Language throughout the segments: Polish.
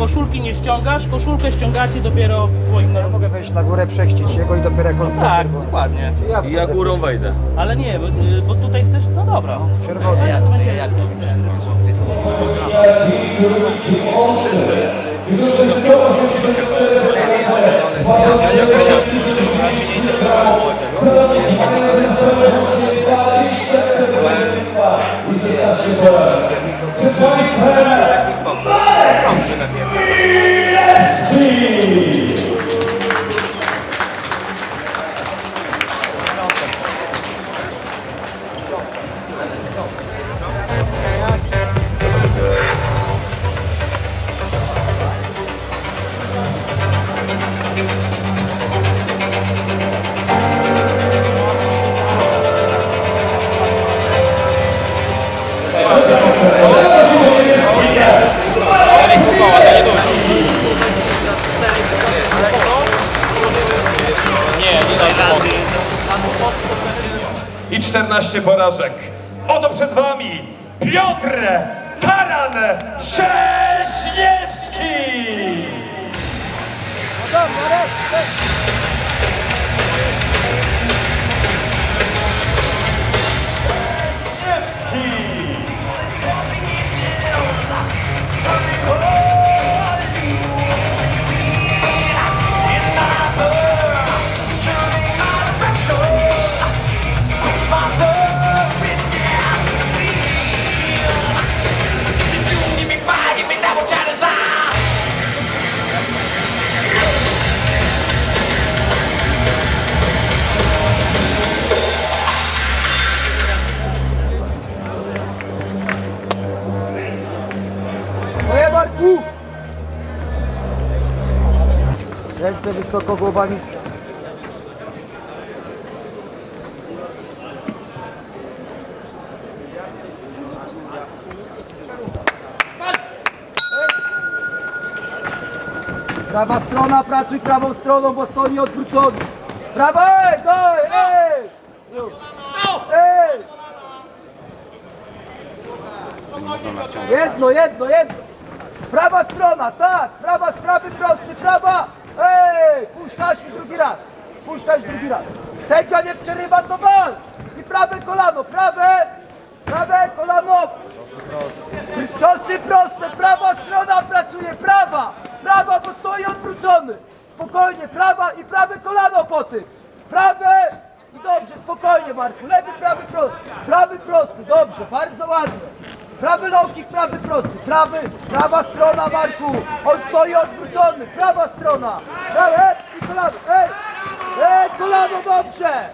koszulki nie ściągasz, koszulkę ściągacie dopiero w swoim Ja narożniku. mogę wejść na górę, przechcić jego i dopiero jak on Tak, bo... dokładnie. Ja, I ja górą wejdę. Ale nie, bo, y, bo tutaj chcesz, no dobra. Czerwony. Jak to, jak to widzisz? Ty i 14 porażek. Oto przed wami Piotr Taran Trześniewski! Ręce wysoko, głowa niska. Prawa strona, pracuj prawą stroną, bo stoi odwrócony. Prawa, ej, daj, ej! Ej! Jedno, jedno, jedno. Prawa strona, tak, prawa, prawy prosty, prawa. Ej, puszczasz i drugi raz. Puszczasz drugi raz. Sędzia nie przerywa, to walcz. I prawe kolano, prawe, prawe kolano. Ciosy proste, prawa strona pracuje, prawa, prawa, bo stoi odwrócony. Spokojnie, prawa i prawe kolano po tym. Prawe i dobrze, spokojnie Marku, lewy, prawy prosty, prawy prosty, dobrze, bardzo ładnie. Prawy low kick, prawy prosty, prawy, prawa strona Marku, on stoi odwrócony, prawa strona, prawe i kolano, ej, ej, kolano, dobrze.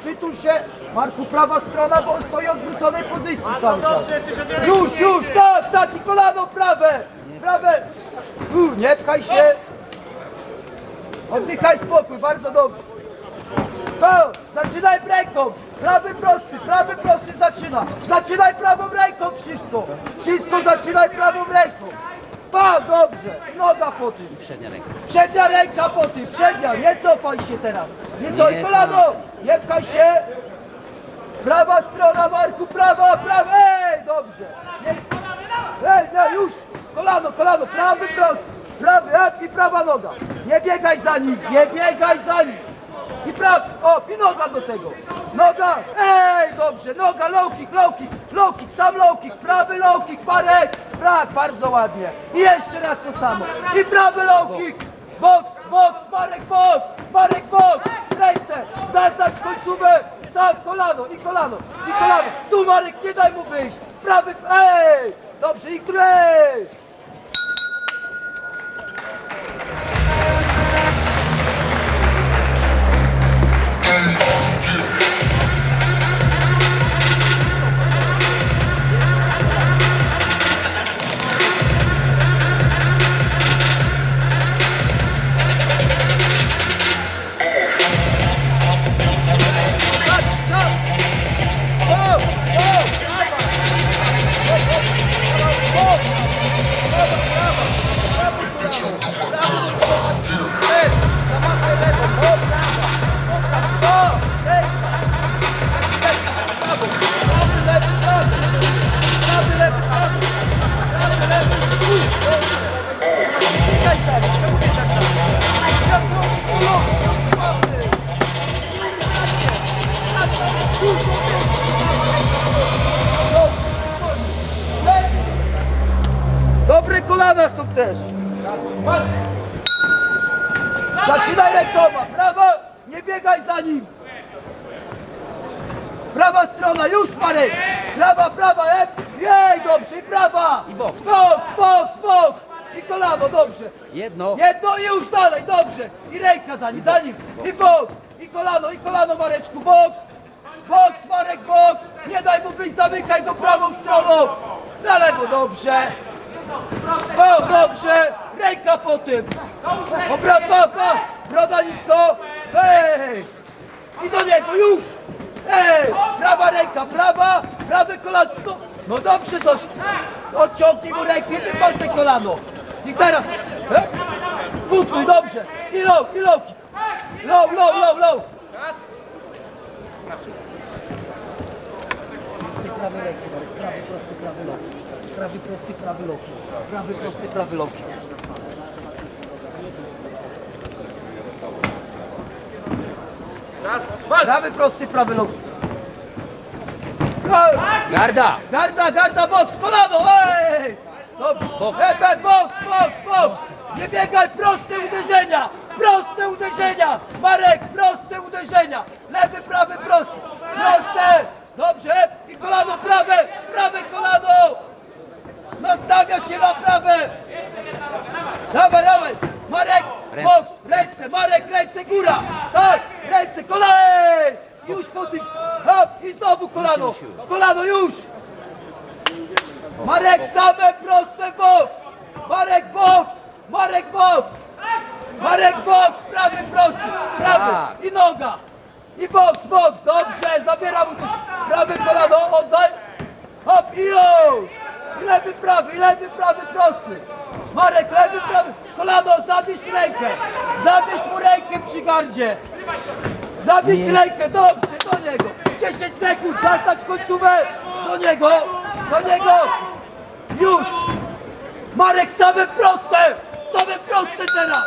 Przytul się, Marku, prawa strona, bo on stoi odwróconej pozycji cały czas. Już, już, tak, tak, i kolano prawe, prawe. U, nie pchaj się. Oddychaj spokój, bardzo dobrze. To, zaczynaj ręką. Prawy prosty, prawy prosty zaczyna. Zaczynaj prawą ręką wszystko. Wszystko zaczynaj prawą ręką. Pa, dobrze. Noga po tym. Przednia ręka. Przednia ręka po tym, przednia, nie cofaj się teraz. Nie cofaj, kolano, nie pchaj się. Prawa strona, Marku, prawa, prawa, ej, dobrze. Nie, ej, nie, już, kolano, kolano, prawy prost, prawy, ej, i prawa noga. Nie biegaj za nim, nie biegaj za nim. I prawy, o, i noga do tego. Noga, ej, dobrze, noga, low kick, low kick, low kick, sam low kick, prawy low kick, Marek, tak, bardzo ładnie. I jeszcze raz to samo. I prawy low kick, boks, boks, Marek, boks, Marek, boks, ręce, zaznacz końcówę, tak, kolano, i kolano, i kolano. Tu Marek, nie daj mu wyjść, prawy, ej, dobrze, i ej. Biegaj za nim. Prawa strona, już Marek! Prawa, prawa, e, jej, dobrze, i prawa! I boks. Boks, boks, boks! I kolano, dobrze. Jedno. Jedno i już dalej, dobrze. I ręka za nim, za nim. I boks, i kolano, i kolano Mareczku, boks. Boks, Marek, boks. Nie daj mu wyjść, zamykaj go prawą stroną. Na lewo, dobrze. O, dobrze. Ręka po tym. Dobra, pa, pa. Broda nisko. Hej. I do niego, już. Ej, prawa ręka, prawa, prawe kolano. No, no dobrze, dość. Odciągnij mu rękę, wypal te kolano. I teraz. E? Dobrze. I low, i low. Low, low, low, low. Prawy ręki, prawy prosty, prawy low. Prawy prosty, prawy low. Prawy prosty, prawy low. Prawy prosty, prawy low. Garda. Garda, garda, boks, kolano, ej! Dobrze, Epe, boks, boks, boks! Nie biegaj, proste uderzenia! Proste uderzenia! Marek, proste uderzenia! Lewy, prawy, prosty! Proste! Dobrze, i kolano prawe, prawe kolano! Nastawia się na prawe! Dawaj, dawaj! Marek, boks, ręce, Marek, ręce, góra! Tak, ręce, kolej! Już po tym, hop, i znowu kolano! Kolano, już! Marek, same proste boks! Marek, boks! Marek, boks! Marek, boks! Prawy, prosty! Prawy! I noga! I boks, boks! Dobrze! Zabiera mu też prawe kolano, oddaj! Hop, i już! I lewy, prawy, i lewy, prawy, prosty! Marek, lewy, prawy! Kolano, zabierz rękę! Zabierz mu rękę przy gardzie! Zabierz rękę, dobrze, do niego! 10 sekund, zastać końcówę! Do niego! Do niego! Już! Marek, same proste! Same proste teraz!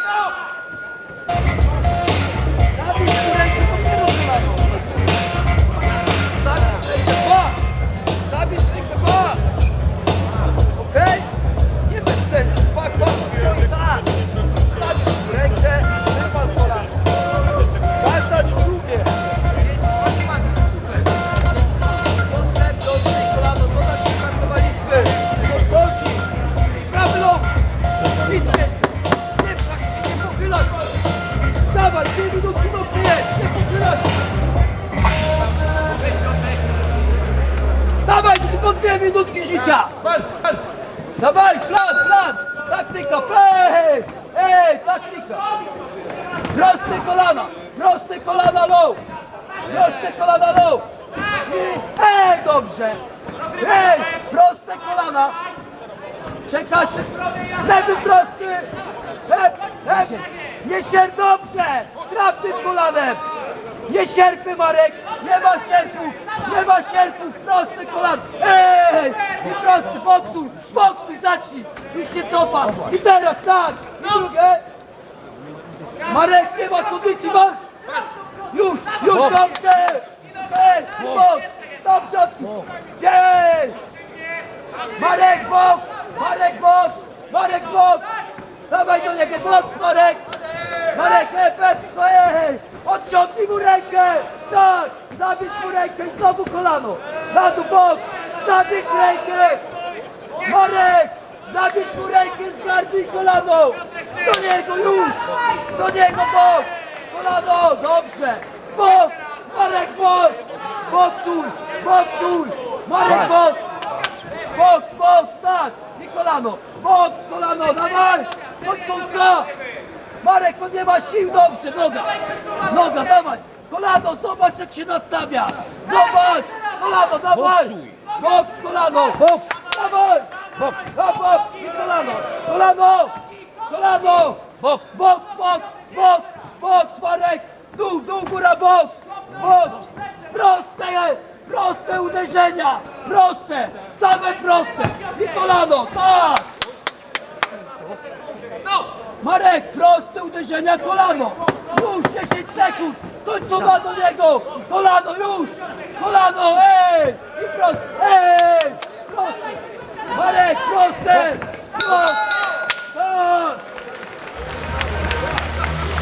Dawaj, tylko dwie minutki życia! Dawaj, plan, plan! Taktyka, plan! Ej, ej, taktyka! Proste kolana! Proste kolana low! Proste kolana low! I, ej, dobrze! Ej, proste kolana! Czekasz! Lewy prosty! Hep, hep! Nie sierp dobrze! Traf tym kolanem! Nie sierpy Marek! Nie ma sierpów! Nie ma sierpów! Prosty kolan! Ej! I prosty! Boksuj! Boksuj! Zacznij! Już się cofa! I teraz tak! I drugie! Marek, nie ma kondycji, walcz! Już, już, dobrze! Ej, boks! Dobrze! Jej! Marek, boks! Marek, boks! Marek, boks! Dawaj do niego, boks, Marek! Marek, efekt, no ej! Odciągnij mu rękę! Tak! Zabierz mu rękę i znowu kolano! Na dół, boks! Zabierz rękę! Marek! Zabierz mu rękę z i kolano! Do niego już! Do niego boks! Kolano! Dobrze! Boks! Marek boks! Boksuj! Boksuj! Marek boks! Boks, boks, tak! I kolano! Boks, kolano, dawaj! Końcówka! Marek, on nie ma sił, dobrze, noga! Noga, dawaj! Kolano, zobacz jak się nastawia! Zobacz! Kolano, dawaj! Boks, kolano! Boks! Dawaj! Boks! Hop, hop! I kolano! Kolano! Kolano! Boks! Boks, boks! Boks! Boks, Marek! Dół, dół, góra, boks! Boks! Proste! Proste uderzenia! Proste! Same proste! I kolano! Tak! Marek, proste uderzenia kolano. Już 10 sekund. Końcuma do niego. Kolano już. Kolano, ej. I proste, ej. Proste. Marek, proste.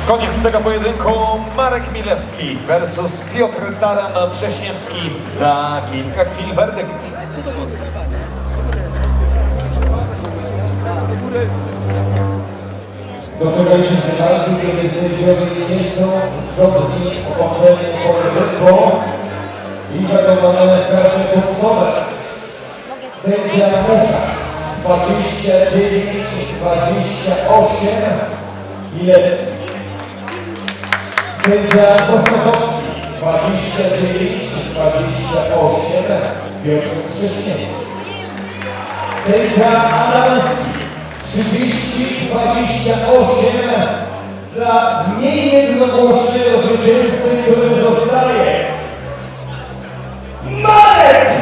Koniec tego pojedynku Marek Milewski versus Piotr Taran Prześniewski za kilka chwil werdykt. Doczekaliśmy się walki, kiedy sędziowie nie są zgodni ocenie pojedynku i w każdym punktowe. Sędzia Mucha 29, 28 Milewski. Sędzia Kostokowski 29, 28 Piotr Krzyżniewski. Sędzia Adamski 30, 28 dla niejednogłośnego zwycięzcy, którym zostaje. Marek